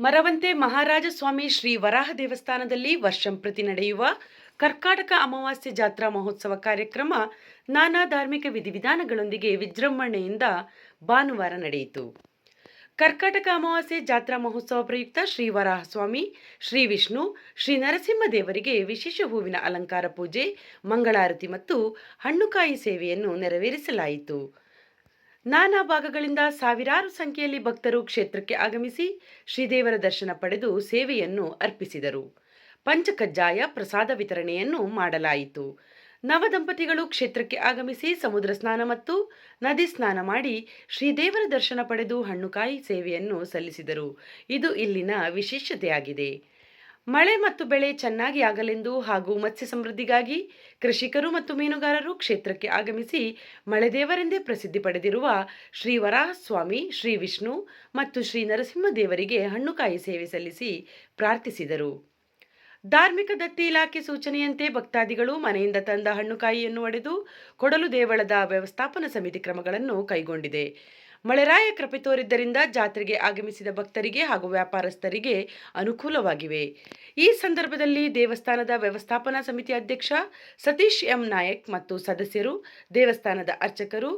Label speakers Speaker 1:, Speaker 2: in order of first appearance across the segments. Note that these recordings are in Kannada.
Speaker 1: ಮರವಂತೆ ಮಹಾರಾಜ ಸ್ವಾಮಿ ಶ್ರೀ ವರಾಹ ದೇವಸ್ಥಾನದಲ್ಲಿ ವರ್ಷಂಪ್ರತಿ ನಡೆಯುವ ಕರ್ಕಾಟಕ ಅಮಾವಾಸ್ಯೆ ಜಾತ್ರಾ ಮಹೋತ್ಸವ ಕಾರ್ಯಕ್ರಮ ನಾನಾ ಧಾರ್ಮಿಕ ವಿಧಿವಿಧಾನಗಳೊಂದಿಗೆ ವಿಜೃಂಭಣೆಯಿಂದ ಭಾನುವಾರ ನಡೆಯಿತು. ಕರ್ಕಾಟಕ ಅಮಾವಾಸ್ಯೆ ಜಾತ್ರಾ ಮಹೋತ್ಸವ ಪ್ರಯುಕ್ತ ಶ್ರೀ ವರಾಹ ಸ್ವಾಮಿ, ಶ್ರೀ ವಿಷ್ಣು, ಶ್ರೀ ನರಸಿಂಹ ದೇವರಿಗೆ ವಿಶೇಷ ಹೂವಿನ ಅಲಂಕಾರ ಪೂಜೆ, ಮಂಗಳಾರತಿ ಮತ್ತು ಹಣ್ಣುಕಾಯಿ ಸೇವೆಯನ್ನು ನೆರವೇರಿಸಲಾಯಿತು. ನಾನಾ ಭಾಗಗಳಿಂದ ಸಾವಿರಾರು ಸಂಖ್ಯೆಯಲ್ಲಿ ಭಕ್ತರು ಕ್ಷೇತ್ರಕ್ಕೆ ಆಗಮಿಸಿ ಶ್ರೀದೇವರ ದರ್ಶನ ಪಡೆದು ಸೇವೆಯನ್ನು ಅರ್ಪಿಸಿದರು. ಪಂಚಕಜ್ಜಾಯ ಪ್ರಸಾದ ವಿತರಣೆಯನ್ನು ಮಾಡಲಾಯಿತು. ನವದಂಪತಿಗಳು ಕ್ಷೇತ್ರಕ್ಕೆ ಆಗಮಿಸಿ ಸಮುದ್ರ ಸ್ನಾನ ಮತ್ತು ನದಿ ಸ್ನಾನ ಮಾಡಿ ಶ್ರೀದೇವರ ದರ್ಶನ ಪಡೆದು ಹಣ್ಣುಕಾಯಿ ಸೇವೆಯನ್ನು ಸಲ್ಲಿಸಿದರು. ಇದು ಇಲ್ಲಿನ ವಿಶೇಷತೆಯಾಗಿದೆ. ಮಳೆ ಮತ್ತು ಬೆಳೆ ಚೆನ್ನಾಗಿ ಆಗಲೆಂದು ಹಾಗೂ ಮತ್ಸ್ಯ ಸಮೃದ್ಧಿಗಾಗಿ ಕೃಷಿಕರು ಮತ್ತು ಮೀನುಗಾರರು ಕ್ಷೇತ್ರಕ್ಕೆ ಆಗಮಿಸಿ ಮಳೆದೇವರೆಂದೇ ಪ್ರಸಿದ್ಧಿ ಪಡೆದಿರುವ ಶ್ರೀ ವರಾಹಸ್ವಾಮಿ ಶ್ರೀ ವಿಷ್ಣು ಮತ್ತು ಶ್ರೀ ನರಸಿಂಹ ದೇವರಿಗೆ ಹಣ್ಣುಕಾಯಿ ಸೇವೆ ಸಲ್ಲಿಸಿ ಪ್ರಾರ್ಥಿಸಿದರು. ಧಾರ್ಮಿಕ ದತ್ತಿ ಇಲಾಖೆ ಸೂಚನೆಯಂತೆ ಭಕ್ತಾದಿಗಳು ಮನೆಯಿಂದ ತಂದ ಹಣ್ಣುಕಾಯಿಯನ್ನು ಒಡೆದು ಕೊಡಲು ದೇವಳದ ವ್ಯವಸ್ಥಾಪನಾ ಸಮಿತಿ ಕ್ರಮಗಳನ್ನು ಕೈಗೊಂಡಿದೆ. ಮಳೆರಾಯ ಕೃಪೆ ತೋರಿದ್ದರಿಂದ ಜಾತ್ರೆಗೆ ಆಗಮಿಸಿದ ಭಕ್ತರಿಗೆ ಹಾಗೂ ವ್ಯಾಪಾರಸ್ಥರಿಗೆ ಅನುಕೂಲವಾಗಿವೆ. ಈ ಸಂದರ್ಭದಲ್ಲಿ ದೇವಸ್ಥಾನದ ವ್ಯವಸ್ಥಾಪನಾ ಸಮಿತಿ ಅಧ್ಯಕ್ಷ ಸತೀಶ್ ಎಂ ನಾಯಕ್ ಮತ್ತು ಸದಸ್ಯರು, ದೇವಸ್ಥಾನದ ಅರ್ಚಕರು,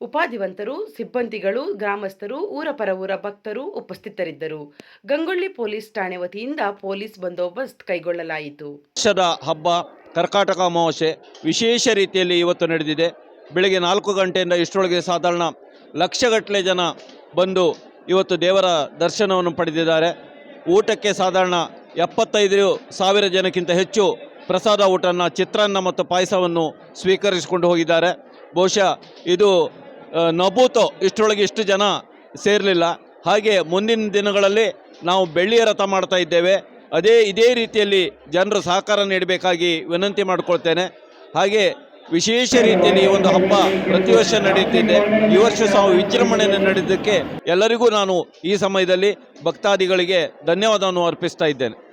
Speaker 1: ಉಪಾಧಿವಂತರು, ಸಿಬ್ಬಂದಿಗಳು, ಗ್ರಾಮಸ್ಥರು, ಊರ ಪರವೂರ ಭಕ್ತರು ಉಪಸ್ಥಿತರಿದ್ದರು. ಗಂಗೊಳ್ಳಿ ಪೊಲೀಸ್ ಠಾಣೆ ವತಿಯಿಂದ ಪೊಲೀಸ್ ಬಂದೋಬಸ್ತ್ ಕೈಗೊಳ್ಳಲಾಯಿತು.
Speaker 2: ವರ್ಷದ ಹಬ್ಬ, ಕರ್ಕಾಟಕ ಅಮಾವಾಸ್ಯೆ ವಿಶೇಷ ರೀತಿಯಲ್ಲಿ ಇವತ್ತು ನಡೆದಿದೆ. ಬೆಳಗ್ಗೆ ನಾಲ್ಕು ಗಂಟೆಯಿಂದ ಇಷ್ಟರೊಳಗೆ ಸಾಧಾರಣ ಲಕ್ಷಗಟ್ಟಲೆ ಜನ ಬಂದು ಇವತ್ತು ದೇವರ ದರ್ಶನವನ್ನು ಪಡೆದಿದ್ದಾರೆ. ಊಟಕ್ಕೆ ಸಾಧಾರಣ ಎಪ್ಪತ್ತೈದು ಸಾವಿರ ಜನಕ್ಕಿಂತ ಹೆಚ್ಚು ಪ್ರಸಾದ ಊಟನ ಚಿತ್ರಾನ್ನ ಮತ್ತು ಪಾಯಸವನ್ನು ಸ್ವೀಕರಿಸಿಕೊಂಡು ಹೋಗಿದ್ದಾರೆ. ಬಹುಶಃ ಇದು ನಬೂತು ಇಷ್ಟರೊಳಗೆ ಇಷ್ಟು ಜನ ಸೇರಲಿಲ್ಲ. ಹಾಗೆ ಮುಂದಿನ ದಿನಗಳಲ್ಲಿ ನಾವು ಬೆಳ್ಳಿಯ ರಥ ಮಾಡ್ತಾ ಇದ್ದೇವೆ. ಅದೇ, ಇದೇ ರೀತಿಯಲ್ಲಿ ಜನರು ಸಹಕಾರ ನೀಡಬೇಕಾಗಿ ವಿನಂತಿ ಮಾಡಿಕೊಳ್ತೇನೆ. ಹಾಗೆ ವಿಶೇಷ ರೀತಿಯಲ್ಲಿ ಈ ಒಂದು ಹಬ್ಬ ಪ್ರತಿ ವರ್ಷ ನಡೆಯುತ್ತಿದೆ. ಈ ವರ್ಷ ಸಹ ವಿಜೃಂಭಣೆಯನ್ನು ನಡೆದಕ್ಕೆ ಎಲ್ಲರಿಗೂ ನಾನು ಈ ಸಮಯದಲ್ಲಿ ಭಕ್ತಾದಿಗಳಿಗೆ ಧನ್ಯವಾದವನ್ನು ಅರ್ಪಿಸ್ತಾ ಇದ್ದೇನೆ.